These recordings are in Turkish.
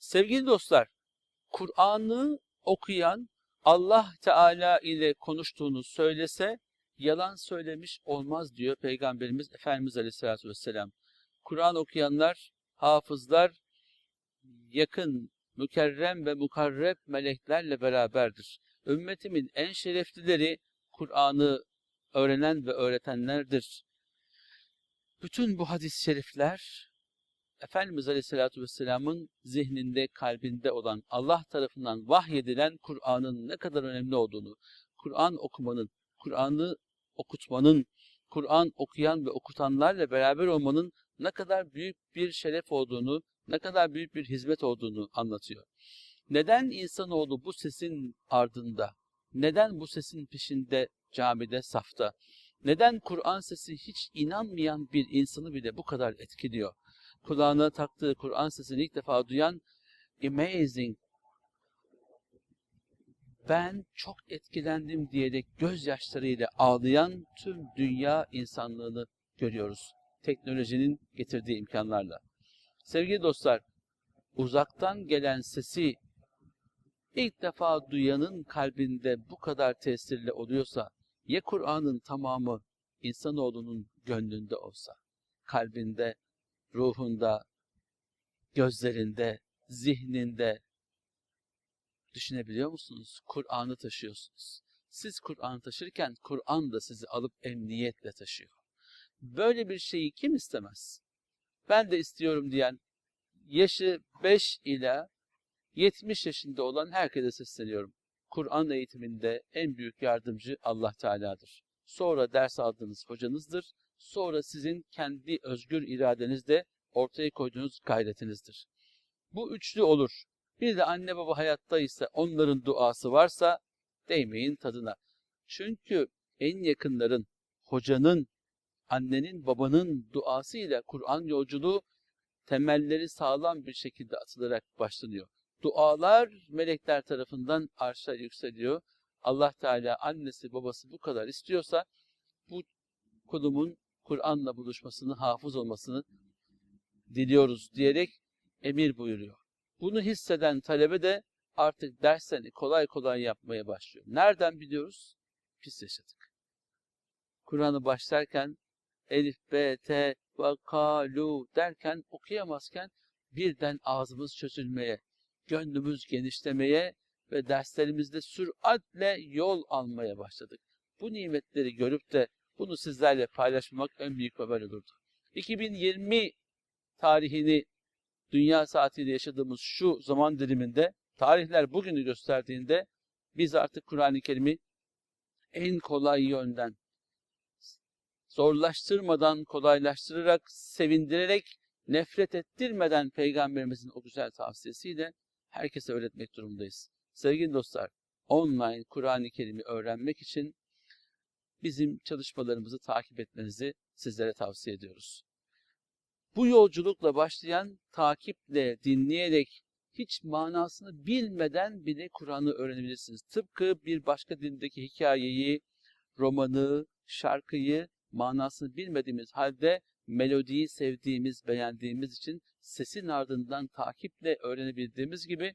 Sevgili dostlar, Kur'an'ı okuyan Allah Teala ile konuştuğunu söylese yalan söylemiş olmaz diyor Peygamberimiz Efendimiz Aleyhisselatü Vesselam. Kur'an okuyanlar, hafızlar yakın, mükerrem ve mukarreb meleklerle beraberdir. Ümmetimin en şereflileri Kur'an'ı öğrenen ve öğretenlerdir. Bütün bu hadis-i şerifler Efendimiz Aleyhisselatü Vesselam'ın zihninde, kalbinde olan Allah tarafından vahyedilen Kur'an'ın ne kadar önemli olduğunu, Kur'an okumanın, Kur'an'ı okutmanın, Kur'an okuyan ve okutanlarla beraber olmanın ne kadar büyük bir şeref olduğunu, ne kadar büyük bir hizmet olduğunu anlatıyor. Neden insanoğlu bu sesin ardında, neden bu sesin peşinde camide, safta, neden Kur'an sesi hiç inanmayan bir insanı bile bu kadar etkiliyor? Kulağına taktığı Kur'an sesini ilk defa duyan amazing, ben çok etkilendim diyerek gözyaşlarıyla ağlayan tüm dünya insanlığını görüyoruz. Teknolojinin getirdiği imkanlarla. Sevgili dostlar, uzaktan gelen sesi ilk defa duyanın kalbinde bu kadar tesirli oluyorsa, ya Kur'an'ın tamamı insanoğlunun gönlünde olsa, kalbinde, ruhunda, gözlerinde, zihninde, Düşünebiliyor musunuz? Kur'an'ı taşıyorsunuz. Siz Kur'an'ı taşırken Kur'an da sizi alıp emniyetle taşıyor. Böyle bir şeyi kim istemez? Ben de istiyorum diyen yaşı 5 ila 70 yaşında olan herkese sesleniyorum. Kur'an eğitiminde en büyük yardımcı Allah Teala'dır. Sonra ders aldığınız hocanızdır. Sonra sizin kendi özgür iradenizde ortaya koyduğunuz gayretinizdir. Bu üçlü olur. Bir de anne baba hayattaysa onların duası varsa değmeyin tadına. Çünkü en yakınların, hocanın, annenin, babanın duasıyla Kur'an yolculuğu temelleri sağlam bir şekilde atılarak başlanıyor. Dualar melekler tarafından arşa yükseliyor. Allah Teala annesi babası bu kadar istiyorsa bu kulumun Kur'an'la buluşmasını, hafız olmasını diliyoruz diyerek emir buyuruyor. Bunu hisseden talebe de artık derslerini kolay kolay yapmaya başlıyor. Nereden biliyoruz? Pis yaşadık. Kur'an'ı başlarken Elif, B, T, ve Kalu derken okuyamazken birden ağzımız çözülmeye, gönlümüz genişlemeye ve derslerimizde süratle yol almaya başladık. Bu nimetleri görüp de bunu sizlerle paylaşmak en büyük haber olurdu. 2020 tarihini dünya saatiyle yaşadığımız şu zaman diliminde tarihler bugünü gösterdiğinde biz artık Kur'an-ı Kerim'i en kolay yönden zorlaştırmadan, kolaylaştırarak, sevindirerek, nefret ettirmeden Peygamberimizin o güzel tavsiyesiyle herkese öğretmek durumundayız. Sevgili dostlar, online Kur'an-ı Kerim'i öğrenmek için bizim çalışmalarımızı takip etmenizi sizlere tavsiye ediyoruz. Bu yolculukla başlayan takiple, dinleyerek, hiç manasını bilmeden bile Kur'an'ı öğrenebilirsiniz. Tıpkı bir başka dildeki hikayeyi, romanı, şarkıyı manasını bilmediğimiz halde melodiyi sevdiğimiz, beğendiğimiz için sesin ardından takiple öğrenebildiğimiz gibi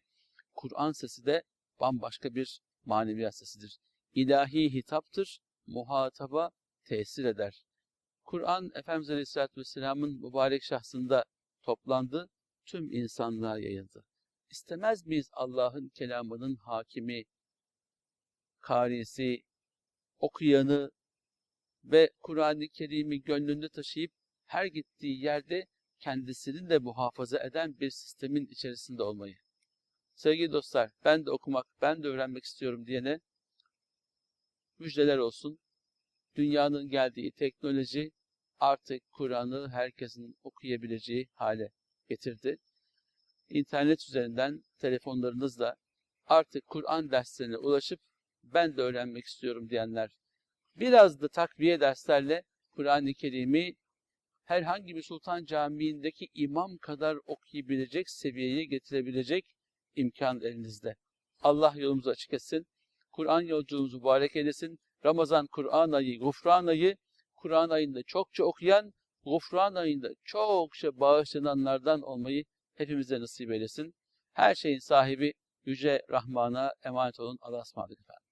Kur'an sesi de bambaşka bir maneviyat sesidir. İlahi hitaptır, muhataba tesir eder. Kur'an Efendimiz Aleyhisselatü Vesselam'ın mübarek şahsında toplandı, tüm insanlığa yayıldı. İstemez miyiz Allah'ın kelamının hakimi, karisi, okuyanı ve Kur'an-ı Kerim'i gönlünde taşıyıp her gittiği yerde kendisini de muhafaza eden bir sistemin içerisinde olmayı. Sevgili dostlar, ben de okumak, ben de öğrenmek istiyorum diyene müjdeler olsun dünyanın geldiği teknoloji artık Kur'an'ı herkesin okuyabileceği hale getirdi. İnternet üzerinden telefonlarınızla artık Kur'an derslerine ulaşıp ben de öğrenmek istiyorum diyenler biraz da takviye derslerle Kur'an-ı Kerim'i herhangi bir sultan camiindeki imam kadar okuyabilecek seviyeye getirebilecek imkan elinizde. Allah yolumuzu açık etsin. Kur'an yolculuğumuzu mübarek eylesin. Ramazan Kur'an ayı, gufran ayı, Kur'an ayında çokça okuyan, gufran ayında çokça bağışlananlardan olmayı hepimize nasip eylesin. Her şeyin sahibi Yüce Rahman'a emanet olun. Allah'a ısmarladık efendim.